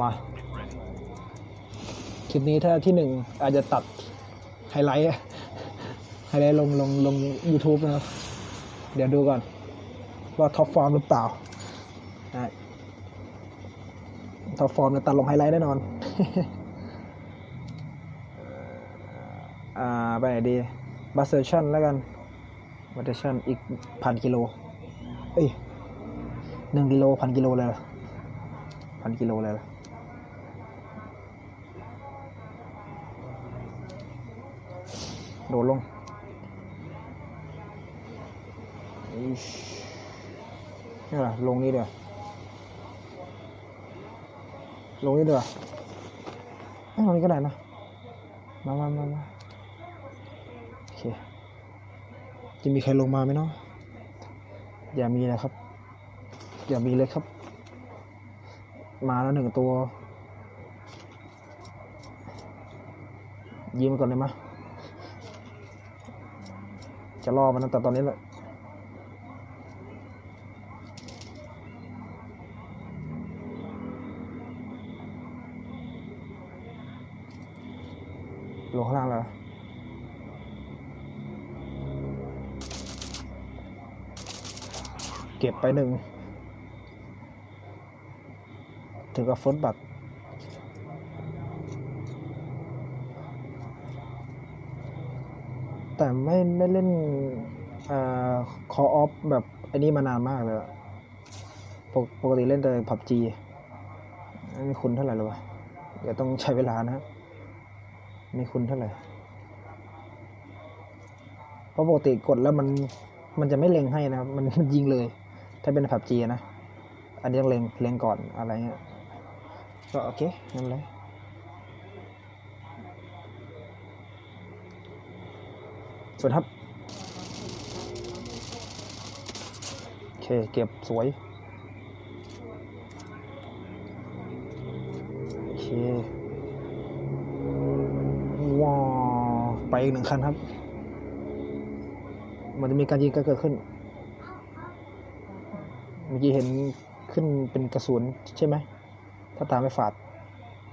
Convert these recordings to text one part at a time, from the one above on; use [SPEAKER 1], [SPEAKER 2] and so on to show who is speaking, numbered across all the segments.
[SPEAKER 1] มา คลิปนี้ถ้าที่หนึ่งอาจจะตัดไฮไลท์ไฮไลท์ลงลงลง YouTube นะครับ เดี๋ยวดูก่อน ว่าท็อปฟอร์มหรือเปล่าท็อปฟอร์มจะตัดลงไฮไลท์แน่นอน อ่า ไปไหนดีบัสเซชันแล้วกันบัสเซชันอีกพันกิโล เอ้ยหนึ่งกิโลพันกิโลเลยพันกิโลเลยเหรอ โดดลงอิ๊ชนี่แหละลงนี่เดี๋ยวลงนี่เดี๋ยวเอ้ยลงนี่ก็ได้นะ มามามามาโอเค จะมีใครลงมาไหมเนาะ อย่ามีเลยครับ อย่ามีเลยครับ มาแล้วหนึ่งตัว ยิงมันก่อนเลยมะ จะล่อมันตั้งแต่ตอนนี้แหละลงข้างล่างแล้วเก็บไปหนึ่งถึงกับฟดบัตร แต่ไม่ได้เล่นคอออฟแบบไอันนี้มานานมากเลยอะปกปกติเล่นแต่ผับจีไม่คุ้นเท่าไหร่เลยวะเดี๋ยวต้องใช้เวลานะไม่คุ้นเท่าไหร่เพราะปกติกดแล้วมันมันจะไม่เล็งให้นะครับมันมันยิงเลย ถ้าเป็นผับจีนะ อันนี้ต้องเล็งเล็งก่อนอะไรเงี้ยก็โอเคนั่นเลย วนครับ โอเค เก็บสวย โอเค ว้าวไปอีกหนึ่งคันครับ มันจะมีการยิงกันเกิดขึ้น เมื่อกี้เห็นขึ้นเป็นกระสุนใช่ไหม ถ้าตามไปฝาด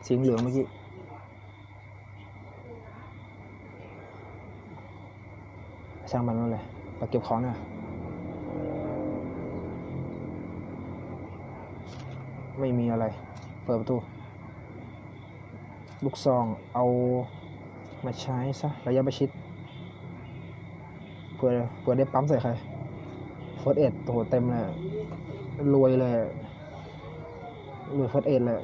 [SPEAKER 1] สีเหลืองเมื่อกี้ ช่างมันนั่นเลยไปเก็บของเนี่ยไม่มีอะไร เปิดประตู ลูกซองเอามาใช้ซะระยะประชิดเพื่อเพื่อได้ปั๊มใส่ใครเฟิร์สเอ็ดโอ้โหเต็มเลย รวยเลยรวยเฟิร์สเอ็ดเลย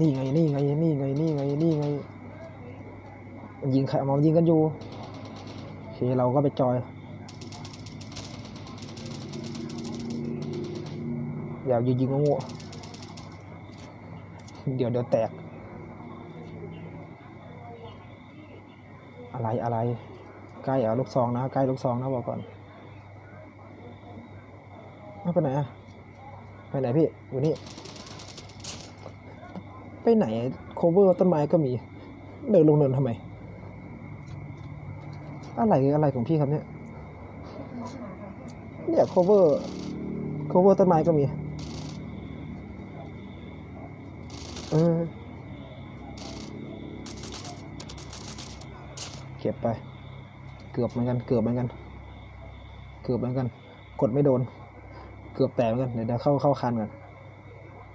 [SPEAKER 1] นี่ไงนี่ไงนี่ไงนี่ไงนี่ไงยิงใครมองยิงกันอยู่โอเคเราก็ไปจอย อย่ายิงยิงง่ๆเดี๋ยวเดี๋ยวแตก อะไรอะไรใกล้เอาลูกซองนะใกล้ลูกซองนะบอกก่อนไม่ไปไหนอะไปไหนพี่อยู่นี่ ไปไหนโคเวอร์ต้นไม้ก็มี เดินลงเนินทำไม อะไรอะไรของพี่ครับเนี่ย เนี่ยโคเวอร์โคเวอร์ต้นไม้ก็มี เออ เก็บไป เกือบเหมือนกัน เกือบเหมือนกัน เกือบเหมือนกัน กดไม่โดน เกือบแตกเหมือนกัน เดี๋ยวเดี๋ยวเข้าเข้าคันกัน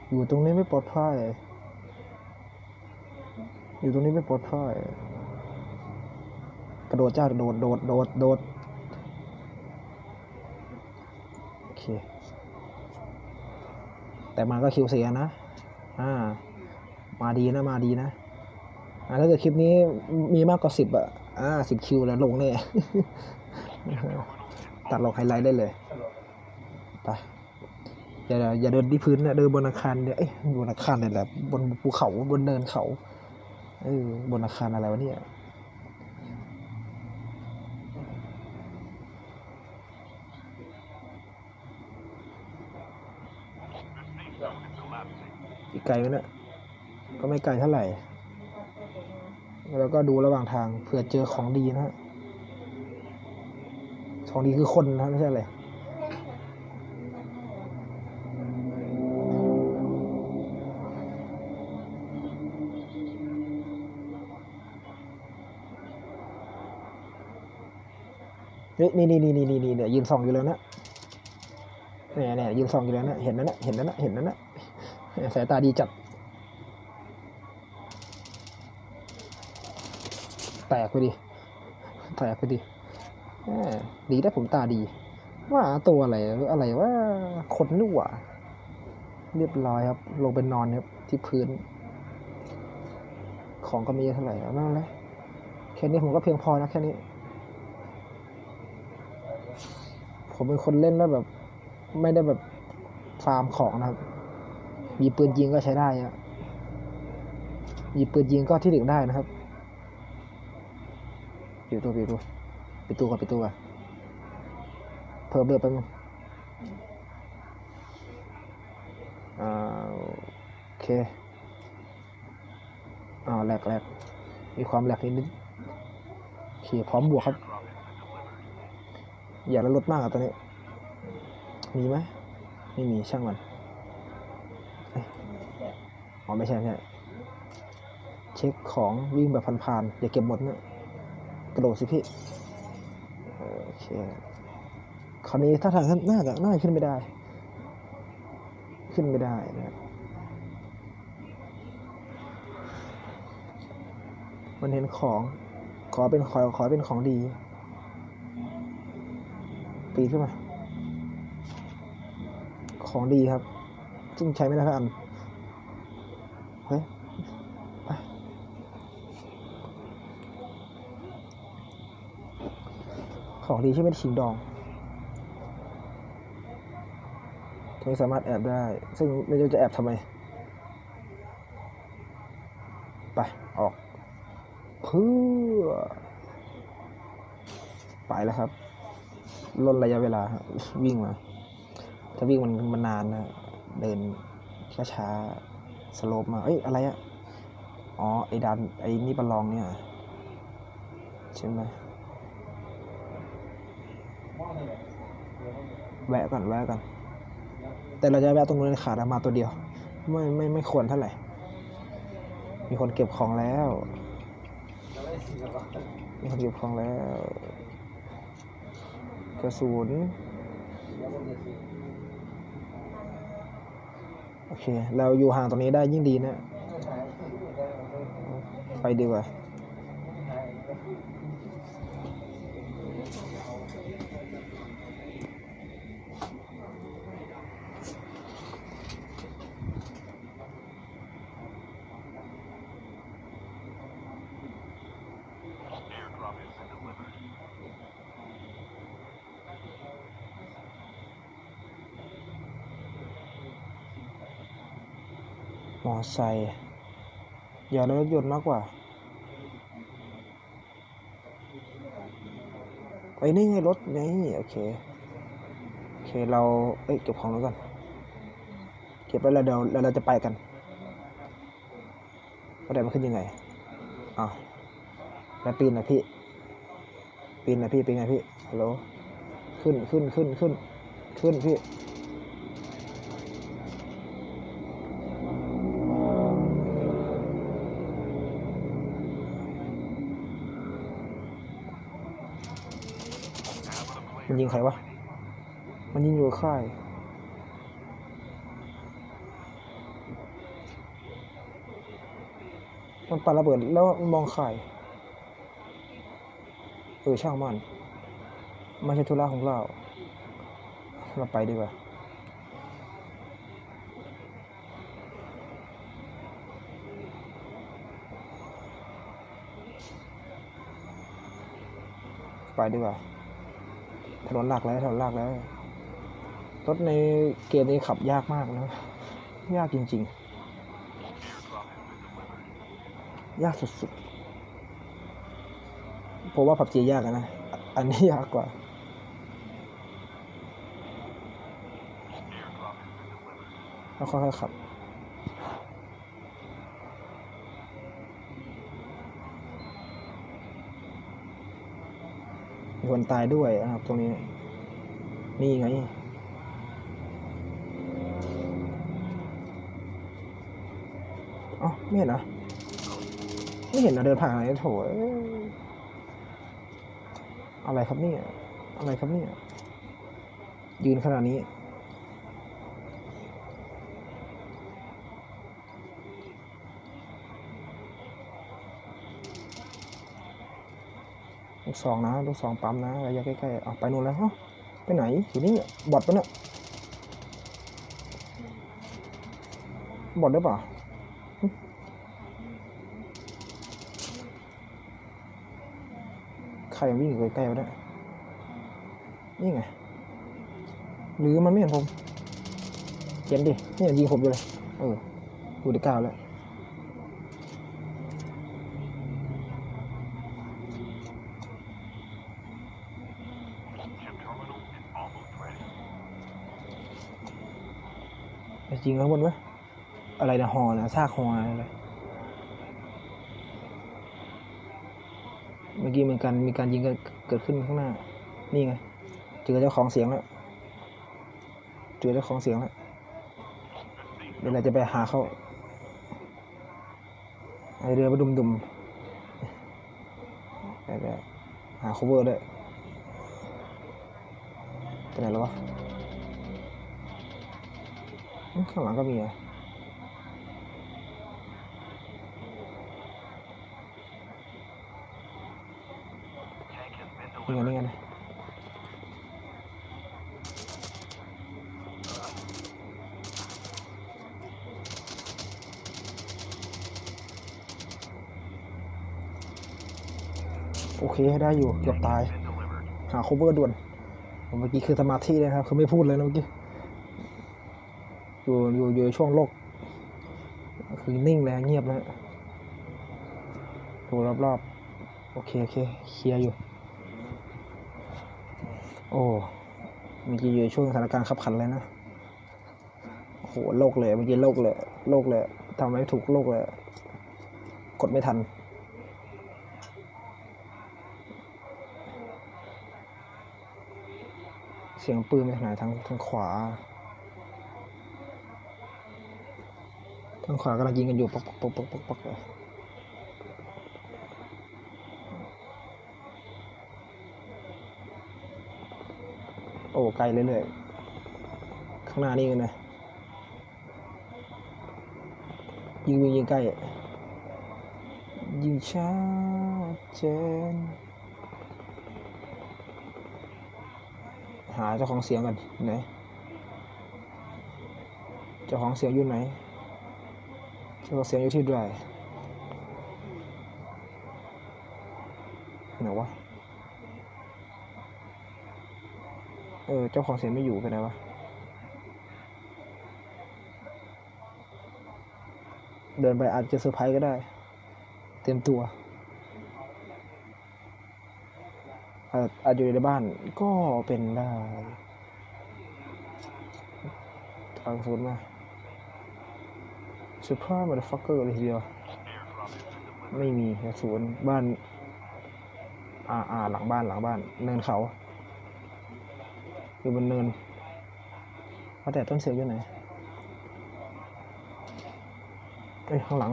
[SPEAKER 1] อยู่ตรงนี้ไม่ปลอดภัย อยู่ตรงนี้ไม่ปลอดภัยกระโดดจ้าโดดโดดโดดโดดโอเค แต่มันก็คิวเสียนะ อ่า มาดีนะมาดีนะ อ่าถ้าเกิดคลิปนี้มีมากกว่าสิบอะ อ่าสิบคิวแล้วลงแน่ตัดลงไฮไลท์ได้เลยไปอย่าอย่าเดินที่พื้นนะเดินบนอาคารเนี่ยเอ้ยบนอาคารเนี่ยแหละบนภูเขาบนเนินเขา เออบนอาคารอะไรวะเนี่ยอีกไกลไหมเนี่ยก็ไม่ไกลเท่าไหร่ แล้วก็ดูระหว่างทางเผื่อเจอของดีนะฮะของดีคือคนนะไม่ใช่อะไร เฮ้ยนี่นี่นี่นี่นี่นี่เนี่ยยืนส่องอยู่แล้วนะเนี่ยเนี่ยยืนส่องอยู่แล้วนะเห็นนั่นนะเห็นนั่นนะเห็นนั่นนะสายตาดีจัดแตกไปดิแตกไปดิดีได้ผมตาดี ว่าตัวอะไรอะไรว่าคนนี่หว่าเรียบร้อยครับ ลงไปนอนครับที่พื้น ของก็มีเยอะเท่าไหร่แล้วนั่นแหละแค่นี้ผมก็เพียงพอนะแค่นี้ ผมเป็นคนเล่นแล้วแบบ ไม่ได้แบบฟาร์มของนะครับ มีปืนยิงก็ใช้ได้อะมีปืนยิงก็ที่หนึ่งได้นะครับปิดตัวปิดตัวปิดตัวก่อนปิดตัวก่อนเพิ่มเลือดไปมึงอ่าโอเคอ่าแหลกแหลกมีความแหลกนิดนิดโอเคพร้อมบวกครับ อย่าละลดมากอะตอนนี้ มีไหมไม่มีช่างมันเอ้ยอ๋อไม่ใช่ไม่ใช่เช็คของวิ่งแบบพันๆอย่าเก็บหมดนะกระโดดสิพี่โอเคคราวนี้ถ้าทางหน้ากับหน้าขึ้นไม่ได้ ขึ้นไม่ได้นะมันเห็นของขอเป็นขอขอเป็นของดี ปีนขึ้นมา ของดีครับ ซึ่งใช้ไม่ได้ทั้งอันเฮ้ยไปของดีที่ไม่ชิงดองไม่สามารถแอบได้ ซึ่งไม่รู้จะแอบทำไม ไป ออก เพื่อ ไปแล้วครับ ลดระยะเวลาวิ่งมา ถ้าวิ่งมันมันนานนะเดินช้าๆสโลปมา เอ้ยอะไรอะอ๋อไอ้ดันไอ้นี่ประลองเนี่ยใช่ไหมแวะก่อนแวะก่อนแต่เราจะแวะตรงนู้นขาดมาตัวเดียว ไม่ไม่ไม่ควรเท่าไหร่ มีคนเก็บของแล้ว มีคนเก็บของแล้ว กระสุนโอเค เราอยู่ห่างตรงนี้ได้ยิ่งดีนะ ไปดีกว่า มอไซค์อย่าเลืรถยนต์มากกว่าไอ้นี่ไงรถไงโอเค โอเคเรา เอ้ยเก็บของแล้วก่อนเก็บไว้แล้วเดี๋ยวเราจะไปกันว่าแต่มันขึ้นยังไงอ้าวแล้วปีนนะพี่ ปีนนะพี่เป็นไงพี่ฮัลโหลขึ้นขึ้นขึ้นขึ้นขึ้นพี่ มันยิงใครวะ มันยิงอยู่ค่าย มันปาระเบิดแล้วมันมองค่าย เออช่างมัน ไม่ใช่ธุระของเรา เราไปดีกว่าไปดีกว่า ถนนหลักแล้วถนนหลักแล้ว รถในเกมนี้ขับยากมากนะ ยากจริง ๆ ยากสุดๆผมว่าผับจียากนะ อันนี้ยากกว่าแล้วค่อยๆขับ มีคนตายด้วยนะครับ ตรงนี้ นี่ไงอ๋อไม่เห็นนะไม่เห็นนะเดินผ่านอะไรโถอ้ยอะไรครับเนี่ยอะไรครับเนี่ยยืนขนาดนี้ ลูกสองนะลูกสองปั๊มนะระยะใกล้ๆเอาไปนู่นแล้วเอ้าไปไหนอยู่นี่บอดปะเนี่ยบอดหรือเปล่าใครวิ่งอยู่ใกล้ๆวะเนี่ยนี่ไงหรือมันไม่เห็นผมเห็นดินี่ยิงผมอยู่เลยเออดูด้ก้าวแล้ว จริงแล้วมันวะอะไรนะฮอนะซากฮออะไรเมื่อกี้เหมือนกันมีการยิงกันเกิดขึ้นข้างหน้า นี่ไงเจอเจ้าของเสียงแล้วเจอเจ้าของเสียงแล้วเดี๋ยวเราจะไปหาเขาไอเรือไปดุมดุมๆไปไปหา cover ด้วยไปไหนแล้ววะอืม ข้างหลังก็มีอะนี่ไงนี่ไงนโอเคได้อยู่เกือบตาย หา cover ด่วนเมื่อกี้คือสมาธิเลยนะครับ คือไม่พูดเลยนะเมื่อกี้ อยู่อยู่อยู่ช่วงโลกคือนิ่งแล้วเงียบแล้วดูรอบๆ โอเค โอเค เคลียร์อยู่ โอ้เมื่อกี้อยู่ช่วงสถานการณ์ขับขันเลยนะโอ้โหโลกเลยเมื่อกี้โลกเลยโลกเลยทำอะไรไม่ถูกโลกเลย กดไม่ทันเสียงปืนไปทางไหนทางทางขวา ทางขวากำลังยิงกันอยู่ปักปักปักปักปักปักเลยโอ้ไกลเรื่อยๆข้างหน้านี่กันนะยิงวิ่งยิงใกล้ยิงช้าเจนหาเจ้าของเสียงกันไหนเจ้าของเสียงอยู่ไหน เจ้าขอเสียงอยู่ที่ไหนไหนวะ เออ เจ้าของเสียงไม่อยู่ไปไหนวะเดินไปอาจจะเซอร์ไพรส์ก็ได้ เตรียมตัว อาจอาจอยู่ในบ้านก็เป็นได้ทางสุดมา เซอร์ไพรส์มาฟักเกอร์เลยทีเดียว ไม่มีกระสุนบ้าน อ่าอ่าหลังบ้านหลังบ้าน เนินเขาอยู่บนเนินว่าแต่ต้นเสียงอยู่ไหนเอ้ยข้างหลัง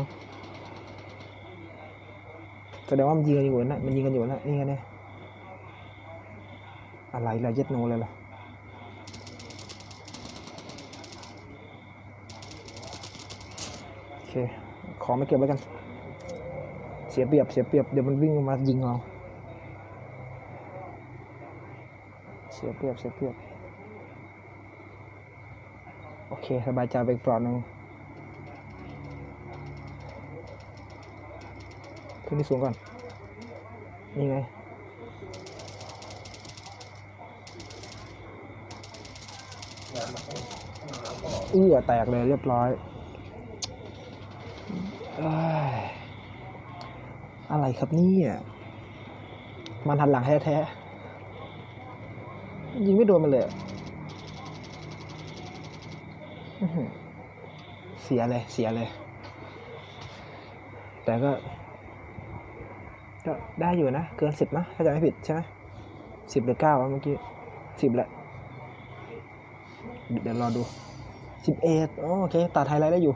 [SPEAKER 1] แสดงว่ามันยิงกันอยู่นะมันยิงกันอยู่นะนี่ไงเนี่ยอะไรล่ะเย็ดโนเลยล่ะ โอ เคขอไม่เก็บไว้กัน เสียเปรียบเสียเปรียบเดี๋ยวมันวิ่งมายิงเราเสียเปรียบเสียเปรียบโอเคสบายใจไปอีกปลอดหนึ่งขึ้นที่สูงก่อน นี่ไงเอื้อแตกเลยเรียบร้อย อะไรครับนี่ยมันหันหลังแท้ๆ ยิงไม่โดนมันเลย เสียเลย เสียเลย แต่ก็ ก็ได้อยู่นะ เกินสิบนะ ถ้าจะไม่ผิดใช่ไหมสิบหรือเก้าวะเมื่อกี้สิบแหละ เดี๋ยวรอดูสิบเอ็ดโอเคตัดไฮไลท์ได้อยู่